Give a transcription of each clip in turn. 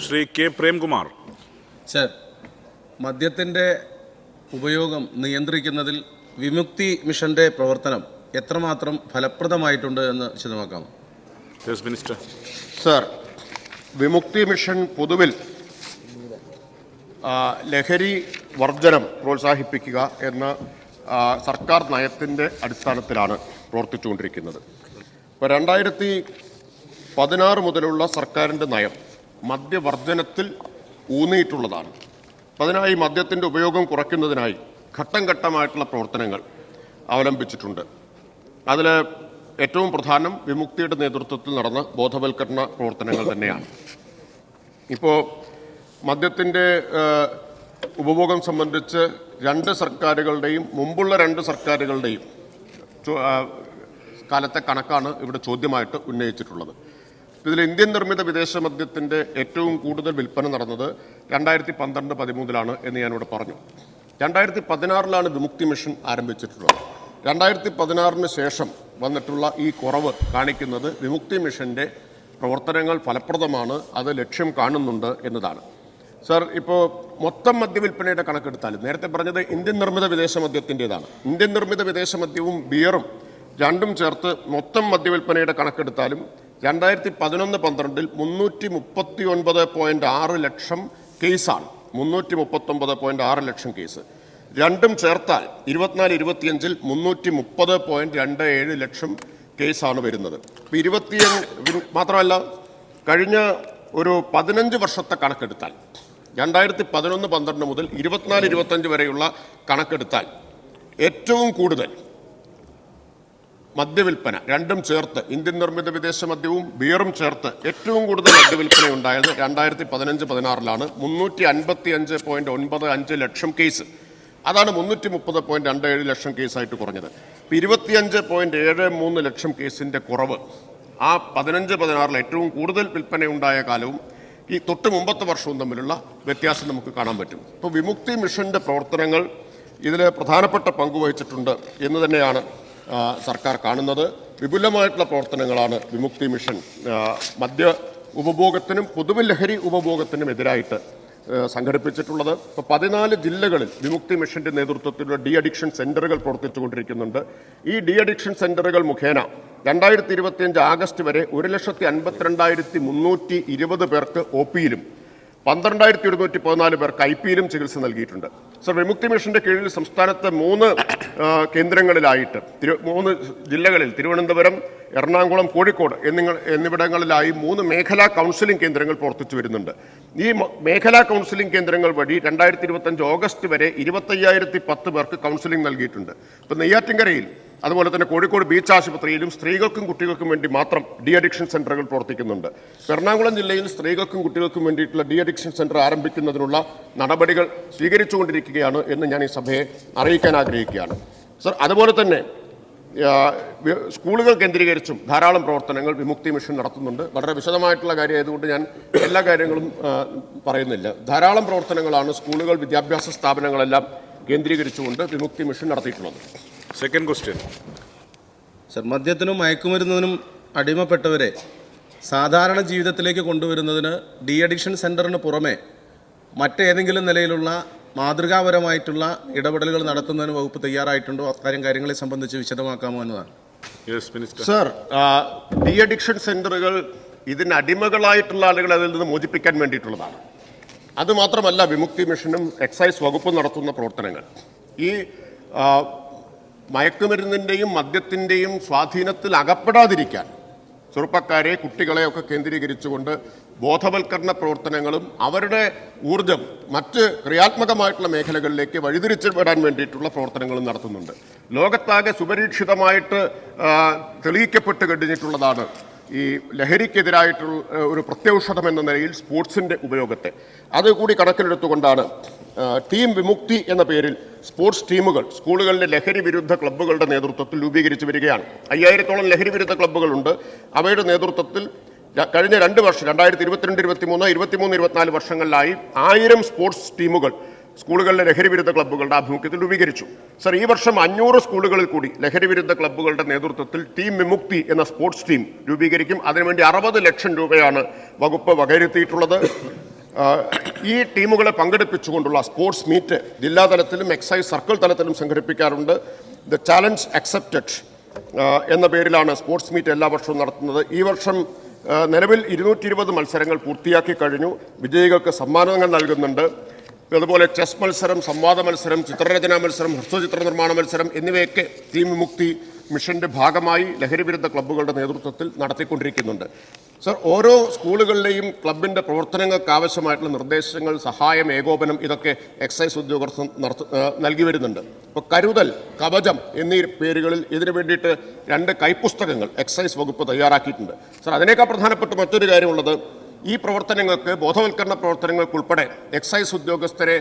Shri K Premkumar. Sir മദ്യത്തിന്റെ ഉപയോഗം നിയന്ത്രിക്കുന്നതിൽ വിമുക്തി മിഷന്റെ പ്രവർത്തനം എത്രമാത്രം ഫലപ്രദമായിട്ടുണ്ട് എന്ന് വിശദമാക്കാം. മിനിസ്റ്റർ സർ വിമുക്തി മിഷൻ പൊതുവിൽ ആ, ലഹരി വർജനം പ്രോത്സാഹിപ്പിക്കുക എന്ന സർക്കാർ നയത്തിന്റെ അടിസ്ഥാനത്തിലാണ് പ്രവർത്തിച്ചുകൊണ്ടിരിക്കുന്നത്. ഇപ്പോൾ രണ്ടായിരത്തി പതിനാറ് മുതലുള്ള സർക്കാരിന്റെ നയം മദ്യവർജനത്തിൽ ഊന്നിയിട്ടുള്ളതാണ്. അതിനായി മദ്യത്തിന്റെ ഉപയോഗം കുറയ്ക്കുന്നതിനായി ഘട്ടം ഘട്ടമായിട്ടുള്ള പ്രവർത്തനങ്ങൾ അവലംബിച്ചിട്ടുണ്ട്. അതിൽ ഏറ്റവും പ്രധാനം വിമുക്തിയുടെ നേതൃത്വത്തിൽ നടന്ന ബോധവൽക്കരണ പ്രവർത്തനങ്ങൾ തന്നെയാണ്. ഇപ്പോൾ മദ്യത്തിന്റെ ഉപഭോഗം സംബന്ധിച്ച് രണ്ട് സർക്കാരുകളുടെയും മുമ്പുള്ള രണ്ട് സർക്കാരുകളുടെയും കാലത്തെ കണക്കാണ് ഇവിടെ ചോദ്യമായിട്ട് ഉന്നയിച്ചിട്ടുള്ളത്. ഇതിൽ ഇന്ത്യൻ നിർമ്മിത വിദേശ മദ്യത്തിന്റെ ഏറ്റവും കൂടുതൽ വിൽപ്പന നടന്നത് രണ്ടായിരത്തി പന്ത്രണ്ട് പതിമൂന്നിലാണ് എന്ന് ഞാനിവിടെ പറഞ്ഞു. രണ്ടായിരത്തി പതിനാറിലാണ് വിമുക്തി മിഷൻ ആരംഭിച്ചിട്ടുള്ളത്. രണ്ടായിരത്തി പതിനാറിന് ശേഷം വന്നിട്ടുള്ള ഈ കുറവ് കാണിക്കുന്നത് വിമുക്തി മിഷന്റെ പ്രവർത്തനങ്ങൾ ഫലപ്രദമാണ് അത് ലക്ഷ്യം കാണുന്നുണ്ട് എന്നതാണ്. സർ ഇപ്പോൾ മൊത്തം മദ്യവിൽപ്പനയുടെ കണക്കെടുത്താലും നേരത്തെ പറഞ്ഞത് ഇന്ത്യൻ നിർമ്മിത വിദേശ മദ്യത്തിന്റെതാണ്. ഇന്ത്യൻ നിർമ്മിത വിദേശ മദ്യവും ബിയറും രണ്ടും ചേർത്ത് മൊത്തം മദ്യവിൽപ്പനയുടെ കണക്കെടുത്താലും രണ്ടായിരത്തി പതിനൊന്ന് പന്ത്രണ്ടിൽ മുന്നൂറ്റി മുപ്പത്തി ഒൻപത് പോയിന്റ് ആറ് ലക്ഷം കേസാണ്. മുന്നൂറ്റി മുപ്പത്തൊമ്പത് പോയിന്റ് ആറ് ലക്ഷം കേസ്. രണ്ടും ചേർത്താൽ ഇരുപത്തിനാല് ഇരുപത്തിയഞ്ചിൽ മുന്നൂറ്റി മുപ്പത് പോയിന്റ് രണ്ട് ഏഴ് ലക്ഷം കേസാണ് വരുന്നത്. ഇപ്പോൾ ഇരുപത്തിയഞ്ച് മാത്രമല്ല കഴിഞ്ഞ ഒരു പതിനഞ്ച് വർഷത്തെ കണക്കെടുത്താൽ രണ്ടായിരത്തി പതിനൊന്ന് പന്ത്രണ്ട് മുതൽ ഇരുപത്തിനാല് ഇരുപത്തഞ്ച് വരെയുള്ള കണക്കെടുത്താൽ ഏറ്റവും കൂടുതൽ മദ്യവിൽപ്പന. രണ്ടും ചേർത്ത് ഇന്ത്യൻ നിർമ്മിത വിദേശ മദ്യവും ബിയറും ചേർത്ത് ഏറ്റവും കൂടുതൽ മദ്യവിൽപ്പന ഉണ്ടായത് രണ്ടായിരത്തി പതിനഞ്ച് പതിനാറിലാണ്. മുന്നൂറ്റി അൻപത്തി അഞ്ച് പോയിന്റ് ഒൻപത് അഞ്ച് ലക്ഷം കേസ്. അതാണ് മുന്നൂറ്റി മുപ്പത് പോയിന്റ് രണ്ട് ഏഴ് ലക്ഷം കേസായിട്ട് കുറഞ്ഞത്. ഇപ്പം ഇരുപത്തിയഞ്ച് പോയിന്റ് ഏഴ് മൂന്ന് ലക്ഷം കേസിന്റെ കുറവ്. ആ പതിനഞ്ച് പതിനാറിൽ ഏറ്റവും കൂടുതൽ വിൽപ്പന ഉണ്ടായ കാലവും ഈ തൊട്ട് മുമ്പത്തെ വർഷവും തമ്മിലുള്ള വ്യത്യാസം നമുക്ക് കാണാൻ പറ്റും. ഇപ്പോൾ വിമുക്തി മിഷന്റെ പ്രവർത്തനങ്ങൾ ഇതിൽ പ്രധാനപ്പെട്ട പങ്കുവഹിച്ചിട്ടുണ്ട് എന്ന് തന്നെയാണ് സർക്കാർ കാണുന്നത് വിപുലമായിട്ടുള്ള പ്രവർത്തനങ്ങളാണ് വിമുക്തി മിഷൻ. മദ്യ ഉപഭോഗത്തിനും പൊതുവിൽ ലഹരി ഉപഭോഗത്തിനും എതിരായിട്ട് സംഘടിപ്പിച്ചിട്ടുള്ളത്. ഇപ്പോൾ പതിനാല് ജില്ലകളിൽ വിമുക്തി മിഷന്റെ നേതൃത്വത്തിലുള്ള ഡി അഡിക്ഷൻ സെന്ററുകൾ പ്രവർത്തിച്ചുകൊണ്ടിരിക്കുന്നുണ്ട്. ഈ ഡി അഡിക്ഷൻ സെന്ററുകൾ മുഖേന രണ്ടായിരത്തി ഇരുപത്തിയഞ്ച് ആഗസ്റ്റ് വരെ ഒരു ലക്ഷത്തി അൻപത്തിരണ്ടായിരത്തി മുന്നൂറ്റി ഇരുപത് പേർക്ക് ഒ പിയിലും പന്ത്രണ്ടായിരത്തി ഒരുന്നൂറ്റി പതിനാല് പേർക്ക് ഐ പിയിലും ചികിത്സ നൽകിയിട്ടുണ്ട്. സർ വിമുക്തി മിഷന്റെ കീഴിൽ സംസ്ഥാനത്തെ മൂന്ന് കേന്ദ്രങ്ങളിലായിട്ട് മൂന്ന് ജില്ലകളിൽ തിരുവനന്തപുരം എറണാകുളം കോഴിക്കോട് എന്നിങ്ങ എന്നിവിടങ്ങളിലായി മൂന്ന് മേഖലാ കൗൺസിലിംഗ് കേന്ദ്രങ്ങൾ പ്രവർത്തിച്ചു വരുന്നുണ്ട്. ഈ മേഖലാ കൗൺസിലിംഗ് കേന്ദ്രങ്ങൾ വഴി രണ്ടായിരത്തി ഇരുപത്തഞ്ച് ഓഗസ്റ്റ് വരെ ഇരുപത്തയ്യായിരത്തി പത്ത് പേർക്ക് കൗൺസിലിംഗ് നൽകിയിട്ടുണ്ട്. ഇപ്പം നെയ്യാറ്റിൻകരയിൽ അതുപോലെ തന്നെ കോഴിക്കോട് ബീച്ച് ആശുപത്രിയിലും സ്ത്രീകൾക്കും കുട്ടികൾക്കും വേണ്ടി മാത്രം ഡി അഡിക്ഷൻ സെന്ററുകൾ പ്രവർത്തിക്കുന്നുണ്ട്. എറണാകുളം ജില്ലയിൽ സ്ത്രീകൾക്കും കുട്ടികൾക്കും വേണ്ടിയിട്ടുള്ള ഡി അഡിക്ഷൻ സെന്റർ ആരംഭിക്കുന്നതിനുള്ള നടപടികൾ സ്വീകരിച്ചുകൊണ്ടിരിക്കുകയാണ് എന്ന് ഞാൻ ഈ സഭയെ അറിയിക്കാൻ ആഗ്രഹിക്കുകയാണ്. സർ അതുപോലെ തന്നെ സ്കൂളുകൾ കേന്ദ്രീകരിച്ചും ധാരാളം പ്രവർത്തനങ്ങൾ വിമുക്തി മിഷൻ നടത്തുന്നുണ്ട്. വളരെ വിശദമായിട്ടുള്ള കാര്യമായതുകൊണ്ട് ഞാൻ എല്ലാ കാര്യങ്ങളും പറയുന്നില്ല. ധാരാളം പ്രവർത്തനങ്ങളാണ് സ്കൂളുകൾ വിദ്യാഭ്യാസ സ്ഥാപനങ്ങളെല്ലാം കേന്ദ്രീകരിച്ചുകൊണ്ട് വിമുക്തി മിഷൻ നടത്തിയിട്ടുള്ളത്. സെക്കൻഡ് ക്വസ്റ്റ്യൻ സർ മദ്യത്തിനും മയക്കുമരുന്നതിനും അടിമപ്പെട്ടവരെ സാധാരണ ജീവിതത്തിലേക്ക് കൊണ്ടുവരുന്നതിന് ഡി അഡിക്ഷൻ സെന്ററിന് പുറമെ മറ്റേതെങ്കിലും നിലയിലുള്ള മാതൃകാപരമായിട്ടുള്ള ഇടപെടലുകൾ നടത്തുന്നതിന് വകുപ്പ് തയ്യാറായിട്ടുണ്ടോ? അക്കാര്യം കാര്യങ്ങളെ സംബന്ധിച്ച് വിശദമാക്കാമോ എന്നതാണ്. Yes minister sir de addiction സെന്ററുകൾ ഇതിന് അടിമകളായിട്ടുള്ള ആളുകളെ അതിൽ നിന്ന് മോചിപ്പിക്കാൻ വേണ്ടിയിട്ടുള്ളതാണ്. അതുമാത്രമല്ല വിമുക്തി മിഷനും എക്സൈസ് വകുപ്പും നടത്തുന്ന പ്രവർത്തനങ്ങൾ. ഈ മയക്കുമരുന്നിന്റെയും മദ്യത്തിന്റെയും സ്വാധീനത്തിൽ അകപ്പെടാതിരിക്കാൻ ചെറുപ്പക്കാരെ കുട്ടികളെയൊക്കെ കേന്ദ്രീകരിച്ചുകൊണ്ട് ബോധവൽക്കരണ പ്രവർത്തനങ്ങളും അവരുടെ ഊർജം മറ്റ് ക്രിയാത്മകമായിട്ടുള്ള മേഖലകളിലേക്ക് വഴിതിരിച്ചു വിടാൻ വേണ്ടിയിട്ടുള്ള പ്രവർത്തനങ്ങളും നടത്തുന്നുണ്ട്. ലോകത്താകെ സുപരീക്ഷിതമായിട്ട് തെളിയിക്കപ്പെട്ട് കഴിഞ്ഞിട്ടുള്ളതാണ് ഈ ലഹരിക്കെതിരായിട്ടുള്ള ഒരു പ്രത്യൗഷധം എന്ന നിലയിൽ സ്പോർട്സിന്റെ ഉപയോഗത്തെ. അതുകൂടി കണക്കിലെടുത്തുകൊണ്ടാണ് ടീം വിമുക്തി എന്ന പേരിൽ സ്പോർട്സ് ടീമുകൾ സ്കൂളുകളിലെ ലഹരി വിരുദ്ധ ക്ലബ്ബുകളുടെ നേതൃത്വത്തിൽ രൂപീകരിച്ചു വരികയാണ്. അയ്യായിരത്തോളം ലഹരി വിരുദ്ധ ക്ലബ്ബുകളുണ്ട്. അവയുടെ നേതൃത്വത്തിൽ കഴിഞ്ഞ രണ്ട് വർഷം രണ്ടായിരത്തി ഇരുപത്തിരണ്ട് ഇരുപത്തി മൂന്ന് ഇരുപത്തിമൂന്ന് ഇരുപത്തിനാല് വർഷങ്ങളിലായി ആയിരം സ്പോർട്സ് ടീമുകൾ സ്കൂളുകളിലെ ലഹരി വിരുദ്ധ ക്ലബ്ബുകളുടെ ആഭിമുഖ്യത്തിൽ രൂപീകരിച്ചു. സർ ഈ വർഷം അഞ്ഞൂറ് സ്കൂളുകളിൽ കൂടി ലഹരി വിരുദ്ധ ക്ലബ്ബുകളുടെ നേതൃത്വത്തിൽ ടീം വിമുക്തി എന്ന സ്പോർട്സ് ടീം രൂപീകരിക്കും. അതിനുവേണ്ടി അറുപത് ലക്ഷം രൂപയാണ് വകുപ്പ് വകയിരുത്തിയിട്ടുള്ളത്. ഈ ടീമുകളെ പങ്കെടുപ്പിച്ചുകൊണ്ടുള്ള സ്പോർട്സ് മീറ്റ് ജില്ലാതലത്തിലും എക്സൈസ് സർക്കിൾ തലത്തിലും സംഘടിപ്പിക്കാറുണ്ട്. ദ ചാലഞ്ച് അക്സെപ്റ്റഡ് എന്ന പേരിലാണ് സ്പോർട്സ് മീറ്റ് എല്ലാ വർഷവും നടത്തുന്നത്. ഈ വർഷം നിലവിൽ ഇരുന്നൂറ്റി മത്സരങ്ങൾ പൂർത്തിയാക്കി കഴിഞ്ഞു. വിജയികൾക്ക് സമ്മാനങ്ങൾ നൽകുന്നുണ്ട്. അതുപോലെ ചെസ് മത്സരം സംവാദ മത്സരം ചിത്രരചനാ മത്സരം ഹ്രസ്വചിത്ര നിർമ്മാണ മത്സരം എന്നിവയൊക്കെ തീം വിമുക്തി മിഷന്റെ ഭാഗമായി ലഹരി വിരുദ്ധ ക്ലബ്ബുകളുടെ നേതൃത്വത്തിൽ നടത്തിക്കൊണ്ടിരിക്കുന്നുണ്ട്. സർ ഓരോ സ്കൂളുകളിലെയും ക്ലബിന്റെ പ്രവർത്തനങ്ങൾക്ക് ആവശ്യമായിട്ടുള്ള നിർദ്ദേശങ്ങൾ സഹായം ഏകോപനം ഇതൊക്കെ എക്സൈസ് ഉദ്യോഗസ്ഥർ നൽകി വരുന്നുണ്ട്. ഇപ്പോൾ കരുതൽ കവചം എന്നീ പേരുകളിൽ ഇതിനു വേണ്ടിയിട്ട് രണ്ട് കൈപ്പുസ്തകങ്ങൾ എക്സൈസ് വകുപ്പ് തയ്യാറാക്കിയിട്ടുണ്ട്. സർ അതിനേക്കാൾ പ്രധാനപ്പെട്ട മറ്റൊരു കാര്യമുള്ളത് ഈ പ്രവർത്തനങ്ങൾക്ക് ബോധവൽക്കരണ പ്രവർത്തനങ്ങൾക്കുൾപ്പെടെ എക്സൈസ് ഉദ്യോഗസ്ഥരെ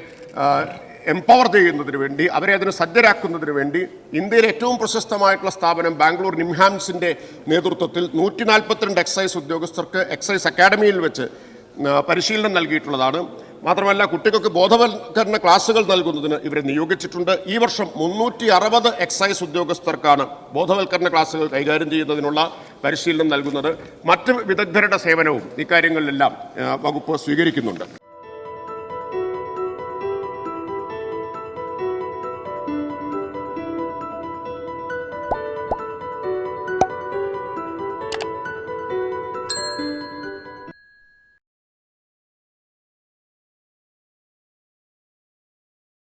എംപവർ ചെയ്യുന്നതിന് വേണ്ടി അവരെ അതിന് സജ്ജരാക്കുന്നതിന് വേണ്ടി ഇന്ത്യയിലെ ഏറ്റവും പ്രശസ്തമായിട്ടുള്ള സ്ഥാപനം ബാംഗ്ലൂർ നിംഹാംസിന്റെ നേതൃത്വത്തിൽ നൂറ്റി നാൽപ്പത്തിരണ്ട് എക്സൈസ് ഉദ്യോഗസ്ഥർക്ക് എക്സൈസ് അക്കാഡമിയിൽ വെച്ച് പരിശീലനം നൽകിയിട്ടുള്ളതാണ്. മാത്രമല്ല കുട്ടികൾക്ക് ബോധവൽക്കരണ ക്ലാസുകൾ നൽകുന്നതിന് ഇവരെ നിയോഗിച്ചിട്ടുണ്ട്. ഈ വർഷം മുന്നൂറ്റി എക്സൈസ് ഉദ്യോഗസ്ഥർക്കാണ് ബോധവൽക്കരണ ക്ലാസുകൾ കൈകാര്യം ചെയ്യുന്നതിനുള്ള പരിശീലനം നൽകുന്നത് മറ്റ് വിദഗ്ധരുടെ സേവനവും ഇക്കാര്യങ്ങളിലെല്ലാം വകുപ്പ് സ്വീകരിക്കുന്നുണ്ട്.